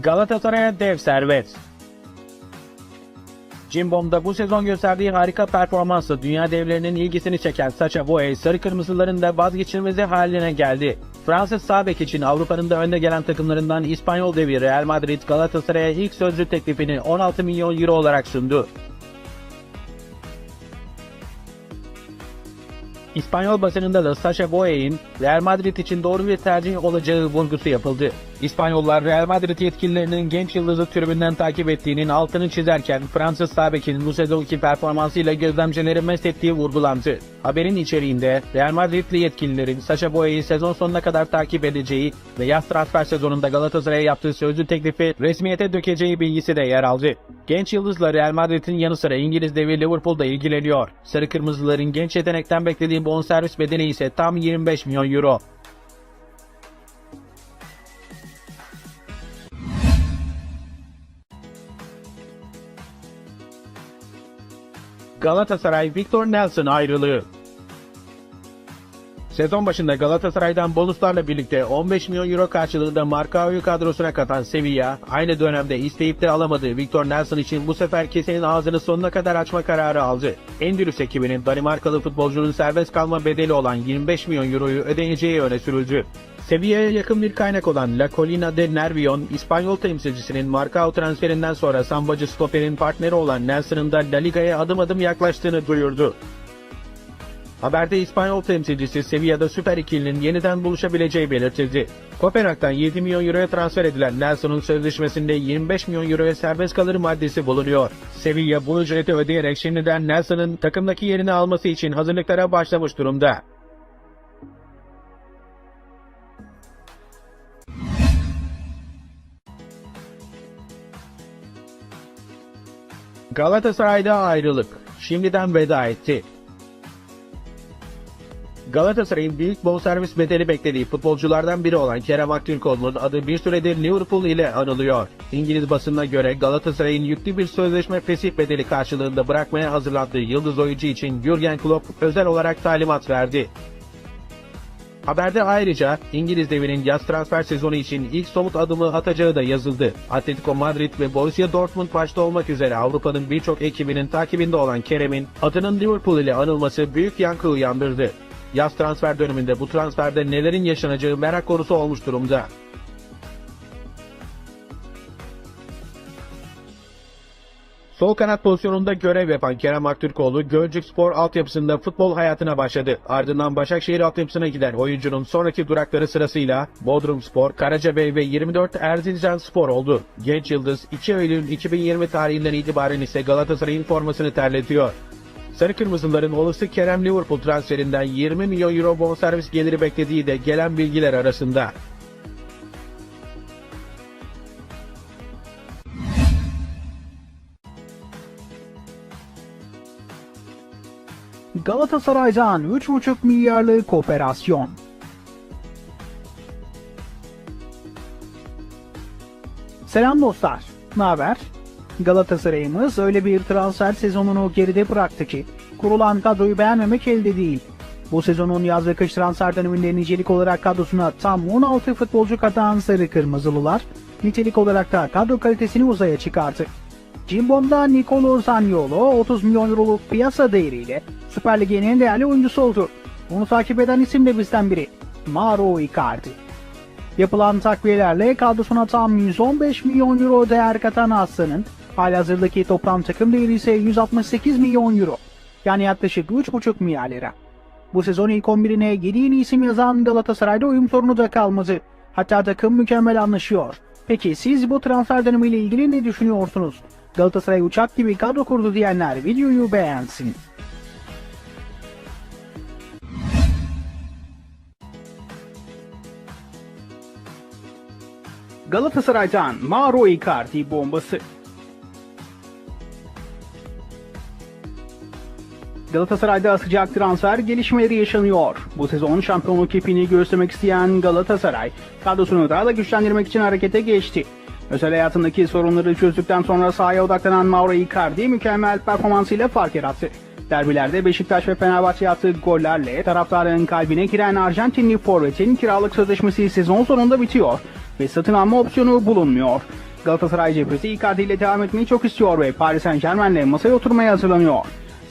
Galatasaray'a dev servet. Cimbom'da bu sezon gösterdiği harika performansla dünya devlerinin ilgisini çeken Sacha Boey, sarı kırmızıların da vazgeçilmezi haline geldi. Fransız sağ bek için Avrupa'nın da önde gelen takımlarından İspanyol devi Real Madrid Galatasaray'a ilk sözlü teklifini 16 milyon euro olarak sundu. İspanyol basınında da Sacha Boey'in Real Madrid için doğru bir tercih olacağı vurgusu yapıldı. İspanyollar Real Madrid yetkililerinin genç yıldızı tribünden takip ettiğinin altını çizerken Fransız sağ bekinin bu sezonki performansıyla gözlemcileri mest ettiği vurgulandı. Haberin içeriğinde Real Madridli yetkililerin Sacha Boey'i sezon sonuna kadar takip edeceği ve yaz transfer sezonunda Galatasaray'a yaptığı sözlü teklifi resmiyete dökeceği bilgisi de yer aldı. Genç yıldızla Real Madrid'in yanı sıra İngiliz devi Liverpool'da ilgileniyor. Sarı Kırmızıların genç yetenekten beklediği bonservis bedeni ise tam 25 milyon euro. Galatasaray Victor Nelson ayrılığı Sezon başında Galatasaray'dan bonuslarla birlikte 15 milyon euro karşılığında Marcao'yu kadrosuna katan Sevilla, aynı dönemde isteyip de alamadığı Victor Nelson için bu sefer kesenin ağzını sonuna kadar açma kararı aldı. Endülüs ekibinin Danimarkalı futbolcunun serbest kalma bedeli olan 25 milyon euroyu ödeyeceği öne sürüldü. Sevilla'ya yakın bir kaynak olan La Colina de Nervion, İspanyol temsilcisinin Marcao transferinden sonra sambacı stoperin partneri olan Nelson'ın da La Liga'ya adım adım yaklaştığını duyurdu. Haberde İspanyol temsilcisi Sevilla'da Süper ikilinin yeniden buluşabileceği belirtildi. Kopenhag'dan 7 milyon euroya transfer edilen Nelson'un sözleşmesinde 25 milyon euroya serbest kalır maddesi bulunuyor. Sevilla bu ücreti ödeyerek şimdiden Nelson'ın takımdaki yerini alması için hazırlıklara başlamış durumda. Galatasaray'da ayrılık. Şimdiden veda etti. Galatasaray'ın büyük bonservis bedeli beklediği futbolculardan biri olan Kerem Aktürkoğlu'nun adı bir süredir Liverpool ile anılıyor. İngiliz basınına göre Galatasaray'ın yüklü bir sözleşme fesih bedeli karşılığında bırakmaya hazırlandığı yıldız oyuncu için Jurgen Klopp özel olarak talimat verdi. Haberde ayrıca İngiliz devinin yaz transfer sezonu için ilk somut adımı atacağı da yazıldı. Atletico Madrid ve Borussia Dortmund başta olmak üzere Avrupa'nın birçok ekibinin takibinde olan Kerem'in adının Liverpool ile anılması büyük yankı uyandırdı. Yaz transfer döneminde bu transferde nelerin yaşanacağı merak konusu olmuş durumda. Sol kanat pozisyonunda görev yapan Kerem Aktürkoğlu, Gölcük Spor altyapısında futbol hayatına başladı. Ardından Başakşehir altyapısına giden oyuncunun sonraki durakları sırasıyla Bodrum Spor, Karacabey ve 24 Erzincan Spor oldu. Genç Yıldız 2 Eylül 2020 tarihinden itibaren ise Galatasaray'ın formasını terletiyor. Sarı Kırmızıların olası Kerem Liverpool transferinden 20 milyon euro bonservis geliri beklediği de gelen bilgiler arasında. Galatasaray'dan 3,5 milyarlık operasyon. Selam dostlar. Ne haber? Galatasaray'ımız öyle bir transfer sezonunu geride bıraktı ki kurulan kadroyu beğenmemek elde değil. Bu sezonun yaz ve kış transfer döneminde nicelik olarak kadrosuna tam 16 futbolcu katan Sarı Kırmızılılar, nitelik olarak da kadro kalitesini uzaya çıkarttı. Cimbom'da Nicolo Zaniolo 30 milyon euroluk piyasa değeriyle Süper Lig'in en değerli oyuncusu oldu. Onu takip eden isim de bizden biri. Mauro Icardi. Yapılan takviyelerle kadrosuna tam 115 milyon euro değer katan Aslan'ın halihazırdaki toplam takım değeri ise 168 milyon euro. Yani yaklaşık 3,5 milyar lira. Bu sezon ilk 11'ine 7 yeni isim yazan Galatasaray'da uyum sorunu da kalmadı. Hatta takım mükemmel anlaşıyor. Peki siz bu transfer dönemiyle ilgili ne düşünüyorsunuz? Galatasaray uçak gibi kadro kurdu diyenler videoyu beğensin. Galatasaray'dan Mauro Icardi bombası. Galatasaray'da sıcak transfer gelişmeleri yaşanıyor. Bu sezon şampiyonluk ipini göstermek isteyen Galatasaray, kadrosunu daha da güçlendirmek için harekete geçti. Özel hayatındaki sorunları çözdükten sonra sahaya odaklanan Mauro Icardi mükemmel performansıyla fark yarattı. Derbilerde Beşiktaş ve Fenerbahçe attığı gollerle taraftarın kalbine giren Arjantinli forvetin kiralık sözleşmesi sezon sonunda bitiyor ve satın alma opsiyonu bulunmuyor. Galatasaray cephesi Icardi ile devam etmeyi çok istiyor ve Paris Saint Germain'le masaya oturmaya hazırlanıyor.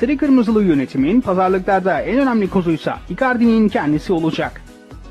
Sarı Kırmızılı yönetimin pazarlıklarda en önemli kozuysa Icardi'nin kendisi olacak.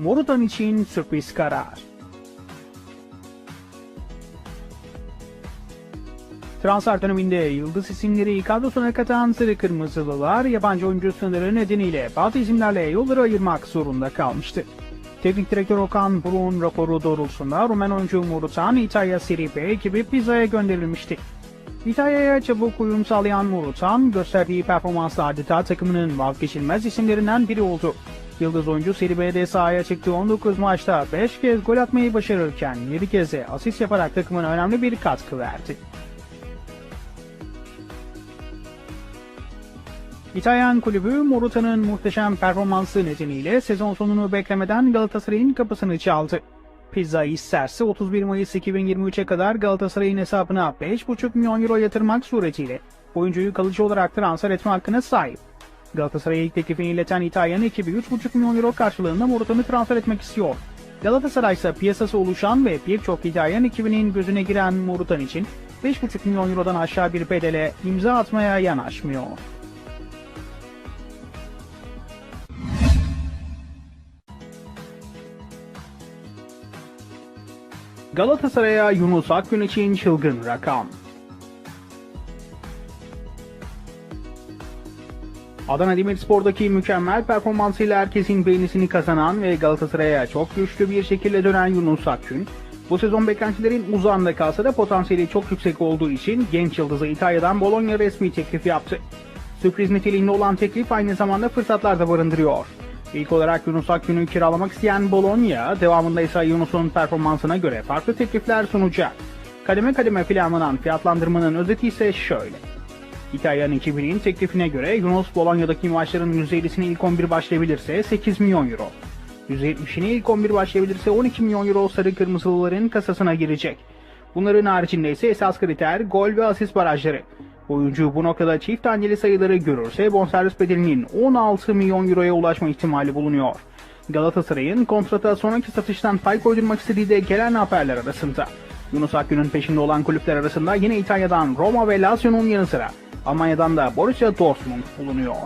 Morutan için sürpriz karar. Transfer döneminde yıldız isimleri kadrosuna katan Sarı Kırmızılılar yabancı oyuncu sınırı nedeniyle bazı isimlerle yolları ayırmak zorunda kalmıştı. Teknik direktör Okan Buruk'un raporu doğrultusunda Rumen oyuncu Murutan İtalya Serie B ekibi Pisa'ya gönderilmişti. İtalya'ya çabuk uyum sağlayan Murutan gösterdiği performansla adeta takımının vazgeçilmez isimlerinden biri oldu. Yıldız oyuncu Serie B'de sahaya çıktığı 19 maçta 5 kez gol atmayı başarırken 7 kez de asist yaparak takımına önemli bir katkı verdi. İtalyan kulübü Moruta'nın muhteşem performansı nedeniyle sezon sonunu beklemeden Galatasaray'ın kapısını çaldı. Pizza isterse 31 Mayıs 2023'e kadar Galatasaray'ın hesabına 5,5 milyon euro yatırmak suretiyle oyuncuyu kalıcı olarak transfer etme hakkına sahip. Galatasaray'a ilk teklifini ileten İtalyan ekibi 3,5 milyon euro karşılığında Moruta'nı transfer etmek istiyor. Galatasaray ise piyasası oluşan ve birçok İtalyan ekibinin gözüne giren Morutan için 5,5 milyon eurodan aşağı bir bedele imza atmaya yanaşmıyor. Galatasaray'a Yunus Akgün için çılgın rakam. Adana Demirspor'daki mükemmel performansıyla herkesin beğenisini kazanan ve Galatasaray'a çok güçlü bir şekilde dönen Yunus Akgün, bu sezon beklentilerin uzağında kalsa da potansiyeli çok yüksek olduğu için genç yıldızı İtalya'dan Bologna resmi teklif yaptı. Sürpriz niteliğinde olan teklif aynı zamanda fırsatlar da barındırıyor. İlk olarak Yunus Akgün'ü kiralamak isteyen Bologna, devamında ise Yunus'un performansına göre farklı teklifler sunacak. Kademe kademe planlanan fiyatlandırmanın özeti ise şöyle. İtalyan ekibinin teklifine göre Yunus Bologna'daki maçların %50'sine ilk 11 başlayabilirse 8 milyon euro. %70'ine ilk 11 başlayabilirse 12 milyon euro sarı kırmızılıların kasasına girecek. Bunların haricinde ise esas kriter gol ve asist barajları. Oyuncu bu noktada çift taneli sayıları görürse bonservis bedelinin 16 milyon euroya ulaşma ihtimali bulunuyor. Galatasaray'ın kontrata sonraki satıştan pay koydurmak istediği de gelen haberler arasında. Yunus Akgün'ün peşinde olan kulüpler arasında yine İtalya'dan Roma ve Lazio'nun yanı sıra Almanya'dan da Borussia Dortmund bulunuyor.